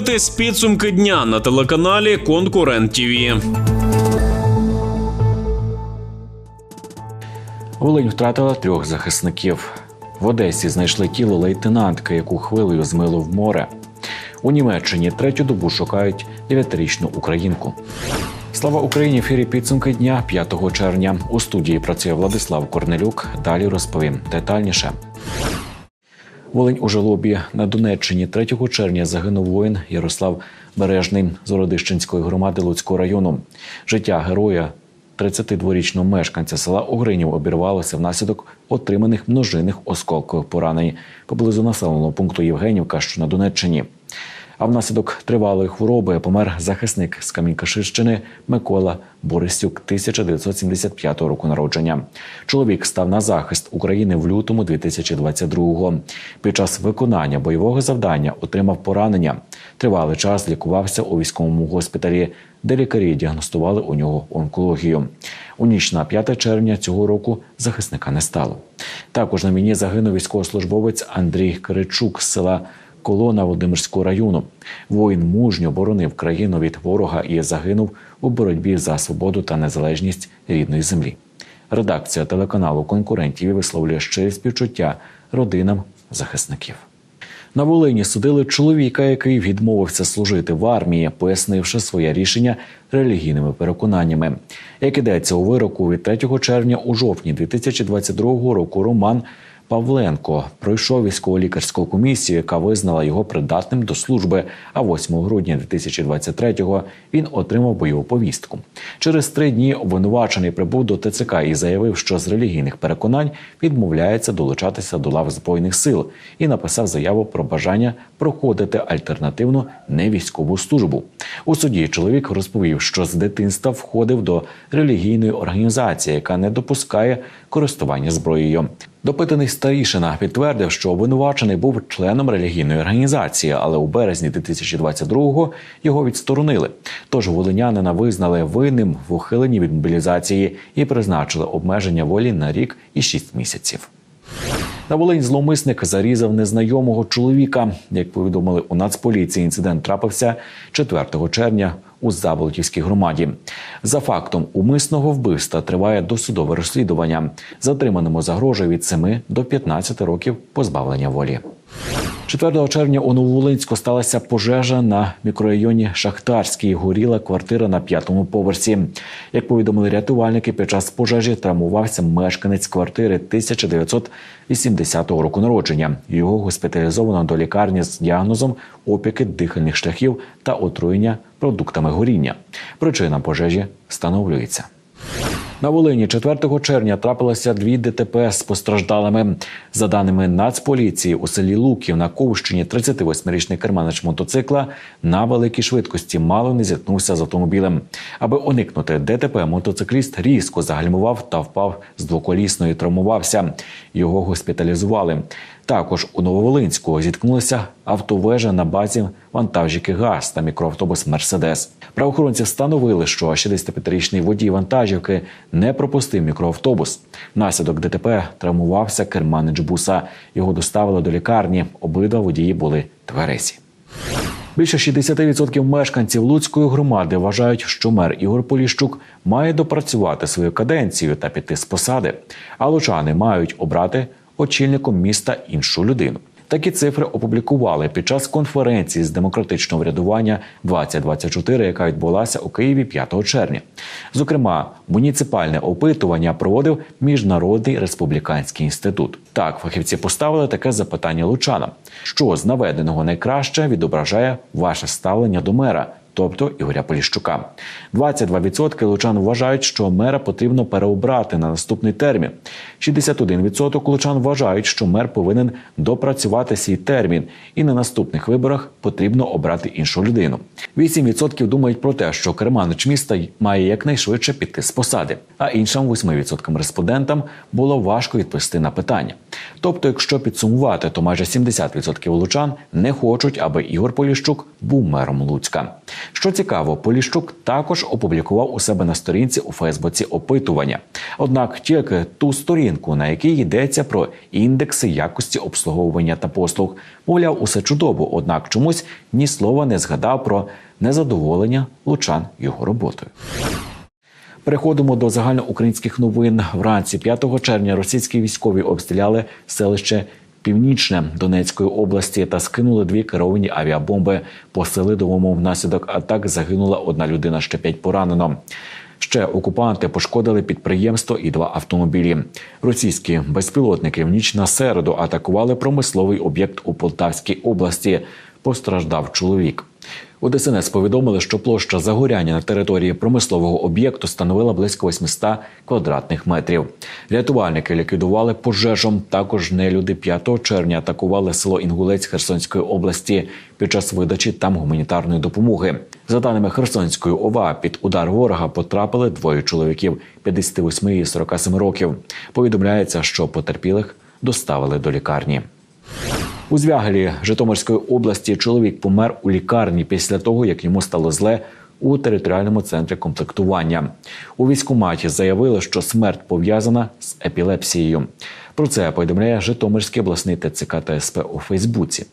Дивитесь підсумки дня на телеканалі Конкурент ТІВІ. Волинь втратила трьох захисників. В Одесі знайшли тіло лейтенантки, яку хвилею змило в море. У Німеччині третю добу шукають 9-річну українку. Слава Україні! Ефірі підсумки дня 5 червня. У студії працює Владислав Корнелюк. Далі розповім детальніше. Волинь у жалобі на Донеччині 3 червня загинув воїн Ярослав Бережний з Городищенської громади Луцького району. Життя героя 32-річного мешканця села Огринів обірвалося внаслідок отриманих множинних осколкових поранень поблизу населеного пункту Євгенівка, що на Донеччині. А внаслідок тривалої хвороби помер захисник з Камінькаширщини Микола Борисюк 1975 року народження. Чоловік став на захист України в лютому 2022-го. Під час виконання бойового завдання отримав поранення. Тривалий час лікувався у військовому госпіталі, де лікарі діагностували у нього онкологію. У ніч на 5 червня цього року захисника не стало. Також на війні загинув військовослужбовець Андрій Киричук з села Колона Володимирського району. Воїн мужньо боронив країну від ворога і загинув у боротьбі за свободу та незалежність рідної землі. Редакція телеканалу конкурентів висловлює щирі співчуття родинам захисників. На Волині судили чоловіка, який відмовився служити в армії, пояснивши своє рішення релігійними переконаннями. Як ідеться у вироку від 3 червня у жовтні 2022 року, Роман Павленко пройшов військово-лікарську комісію, яка визнала його придатним до служби. А 8 грудня 2023-го він отримав бойову повістку. Через три дні обвинувачений прибув до ТЦК і заявив, що з релігійних переконань відмовляється долучатися до лав збройних сил і написав заяву про бажання проходити альтернативну невійськову службу. У суді чоловік розповів, що з дитинства входив до релігійної організації, яка не допускає користування зброєю. Допитаний старішина підтвердив, що обвинувачений був членом релігійної організації, але у березні 2022-го його відсторонили. Тож волинянина визнали винним в ухиленні від мобілізації і призначили обмеження волі на рік і шість місяців. На Волинь зловмисник зарізав незнайомого чоловіка. Як повідомили у Нацполіції, інцидент трапився 4 червня у Заболотівській громаді. За фактом умисного вбивства триває досудове розслідування. Затриманому загрожує від 7 до 15 років позбавлення волі. 4 червня у Нововолинську сталася пожежа на мікрорайоні Шахтарський. Горіла квартира на п'ятому поверсі. Як повідомили рятувальники, під час пожежі травмувався мешканець квартири 1980 року народження. Його госпіталізовано до лікарні з діагнозом опіки дихальних шляхів та отруєння продуктами горіння. Причина пожежі встановлюється. На Волині 4 червня трапилося дві ДТП з постраждалими. За даними Нацполіції, у селі Луків на Ковщині 38-річний керманич мотоцикла на великій швидкості мало не зіткнувся з автомобілем. Аби уникнути ДТП, мотоцикліст різко загальмував та впав з двоколісної, травмувався. Його госпіталізували. Також у Нововолинську зіткнулися автовежа на базі вантажівки ГАЗ та мікроавтобус Мерседес. Правоохоронці встановили, що 65-річний водій вантажівки не пропустив мікроавтобус. Внаслідок ДТП травмувався керманич буса. Його доставили до лікарні. Обидва водії були тверезі. Більше 60% мешканців Луцької громади вважають, що мер Ігор Поліщук має допрацювати свою каденцію та піти з посади. А лучани мають обрати очільником міста іншу людину. Такі цифри опублікували під час конференції з демократичного врядування 2024, яка відбулася у Києві 5 червня. Зокрема, муніципальне опитування проводив міжнародний республіканський інститут. Так, фахівці поставили таке запитання лучанам: що з наведеного найкраще відображає ваше ставлення до мера? Тобто Ігоря Поліщука. 22% лучан вважають, що мера потрібно переобрати на наступний термін. 61% лучан вважають, що мер повинен допрацювати свій термін, і на наступних виборах потрібно обрати іншу людину. 8% думають про те, що керманич міста має якнайшвидше піти з посади. А іншим 8% респондентам було важко відповісти на питання: Тобто, якщо підсумувати, то майже 70% лучан не хочуть, аби Ігор Поліщук був мером Луцька. Що цікаво, Поліщук також опублікував у себе на сторінці у Фейсбуці опитування. Однак тільки ту сторінку, на якій йдеться про індекси якості обслуговування та послуг, мовляв, усе чудово. Однак чомусь ні слова не згадав про незадоволення лучан його роботою. Переходимо до загальноукраїнських новин. Вранці 5 червня російські військові обстріляли селище Північне Донецької області та скинули дві керовані авіабомби по Селидовому. Внаслідок атак загинула одна людина, ще п'ять поранено. Ще окупанти пошкодили підприємство і два автомобілі. Російські безпілотники в ніч на середу атакували промисловий об'єкт у Полтавській області. Постраждав чоловік. У ДСНС повідомили, що площа загоряння на території промислового об'єкту становила близько 800 квадратних метрів. Рятувальники ліквідували пожежу. Також нелюди 5 червня атакували село Інгулець Херсонської області під час видачі там гуманітарної допомоги. За даними Херсонської ОВА, під удар ворога потрапили двоє чоловіків 58 і 47 років. Повідомляється, що потерпілих доставили до лікарні. У Звягелі Житомирської області чоловік помер у лікарні після того, як йому стало зле у територіальному центрі комплектування. У військкоматі заявили, що смерть пов'язана з епілепсією. Про це повідомляє Житомирський обласний ТЦК та СП у Фейсбуці.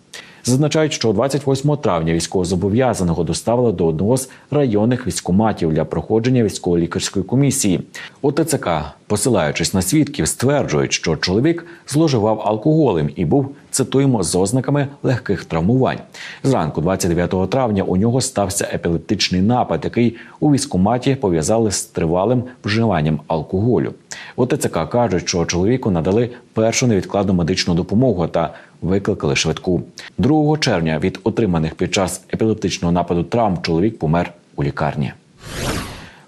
Зазначають, що 28 травня військовозобов'язаного доставили до одного з районних військкоматів для проходження військово-лікарської комісії. У ТЦК, посилаючись на свідків, стверджують, що чоловік зловживав алкоголем і був цитуємо з ознаками легких травмувань. Зранку, 29 травня, у нього стався епілептичний напад, який у військкоматі пов'язали з тривалим вживанням алкоголю. У ТЦК кажуть, що чоловіку надали першу невідкладну медичну допомогу та викликали швидку. 2 червня від отриманих під час епілептичного нападу травм чоловік помер у лікарні.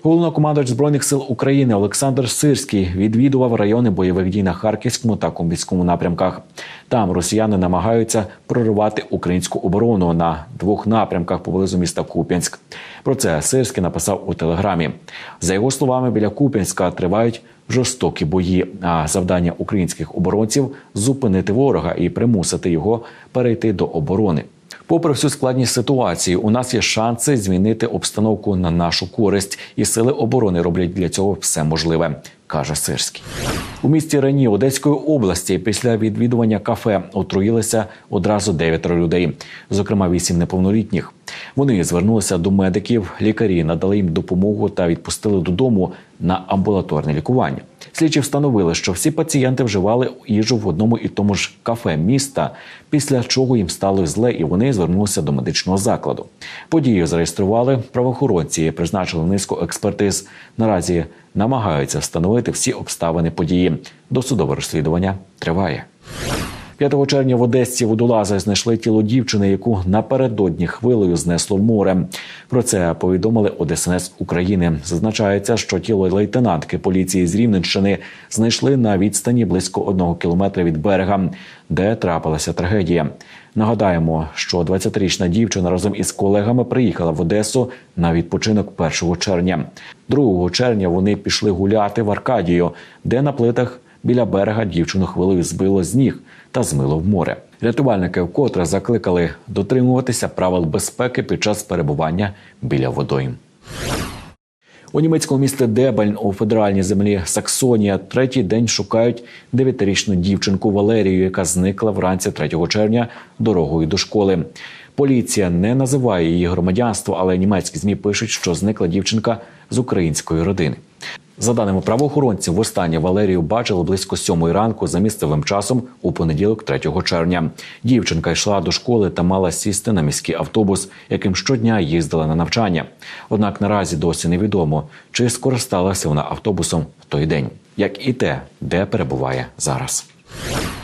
Головнокомандувач збройних сил України Олександр Сирський відвідував райони бойових дій на харківському та комбійському напрямках. Там росіяни намагаються проривати українську оборону на двох напрямках поблизу міста Куп'янськ. Про це Сирський написав у телеграмі. За його словами, біля Куп'янська тривають жорстокі бої. А завдання українських оборонців зупинити ворога і примусити його перейти до оборони. Попри всю складність ситуації, у нас є шанси змінити обстановку на нашу користь, і сили оборони роблять для цього все можливе, каже Сирський. У місті Рені Одеської області після відвідування кафе отруїлися одразу дев'ятеро людей, зокрема вісім неповнолітніх. Вони звернулися до медиків, лікарі надали їм допомогу та відпустили додому на амбулаторне лікування. Слідчі встановили, що всі пацієнти вживали їжу в одному і тому ж кафе міста, після чого їм стало зле, і вони звернулися до медичного закладу. Подію зареєстрували правоохоронці, призначили низку експертиз. Наразі намагаються встановити всі обставини події. Досудове розслідування триває. 5 червня в Одесі водолази знайшли тіло дівчини, яку напередодні хвилею знесло в море. Про це повідомили ОДСНС України. Зазначається, що тіло лейтенантки поліції з Рівненщини знайшли на відстані близько одного кілометра від берега, де трапилася трагедія. Нагадаємо, що 20-річна дівчина разом із колегами приїхала в Одесу на відпочинок 1 червня. 2 червня вони пішли гуляти в Аркадію, де на плитах біля берега дівчину хвилею збило з ніг та змило в море. Рятувальники вкотре закликали дотримуватися правил безпеки під час перебування біля водойм. У німецькому місті Дебельн у федеральній землі Саксонія третій день шукають дев'ятирічну дівчинку Валерію, яка зникла вранці 3 червня дорогою до школи. Поліція не називає її громадянство, але німецькі змі пишуть, що зникла дівчинка з української родини. За даними правоохоронців, востаннє Валерію бачили близько сьомої ранку за місцевим часом у понеділок, 3 червня. Дівчинка йшла до школи та мала сісти на міський автобус, яким щодня їздила на навчання. Однак наразі досі невідомо, чи скористалася вона автобусом в той день, як і те, де перебуває зараз.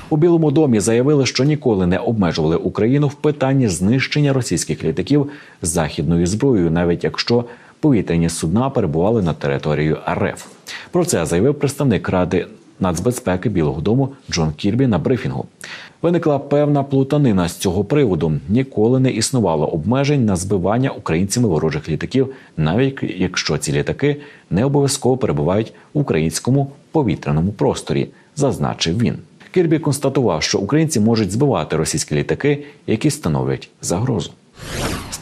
У Білому домі заявили, що ніколи не обмежували Україну в питанні знищення російських літаків західною зброєю, навіть якщо повітряні судна перебували на території РФ. Про це заявив представник ради нацбезпеки Білого Дому Джон Кірбі на брифінгу. Виникла певна плутанина з цього приводу. Ніколи не існувало обмежень на збивання українцями ворожих літаків, навіть якщо ці літаки не обов'язково перебувають в українському повітряному просторі, зазначив він. Кірбі констатував, що українці можуть збивати російські літаки, які становлять загрозу.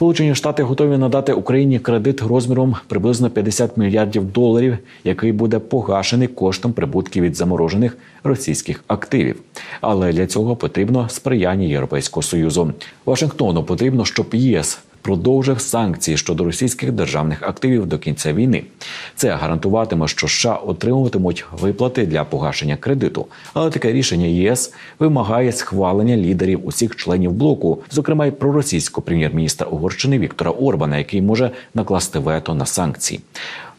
Сполучені Штати готові надати Україні кредит розміром приблизно 50 мільярдів доларів, який буде погашений коштом прибутків від заморожених російських активів. Але для цього потрібно сприяння Європейського союзу. Вашингтону потрібно, щоб ЄС продовжив санкції щодо російських державних активів до кінця війни. Це гарантуватиме, що США отримуватимуть виплати для погашення кредиту. Але таке рішення ЄС вимагає схвалення лідерів усіх членів блоку, зокрема й проросійського прем'єр-міністра Угорщини Віктора Орбана, який може накласти вето на санкції.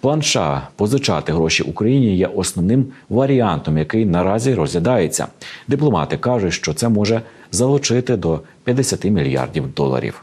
План США позичати гроші Україні є основним варіантом, який наразі розглядається. Дипломати кажуть, що це може залучити до 50 мільярдів доларів.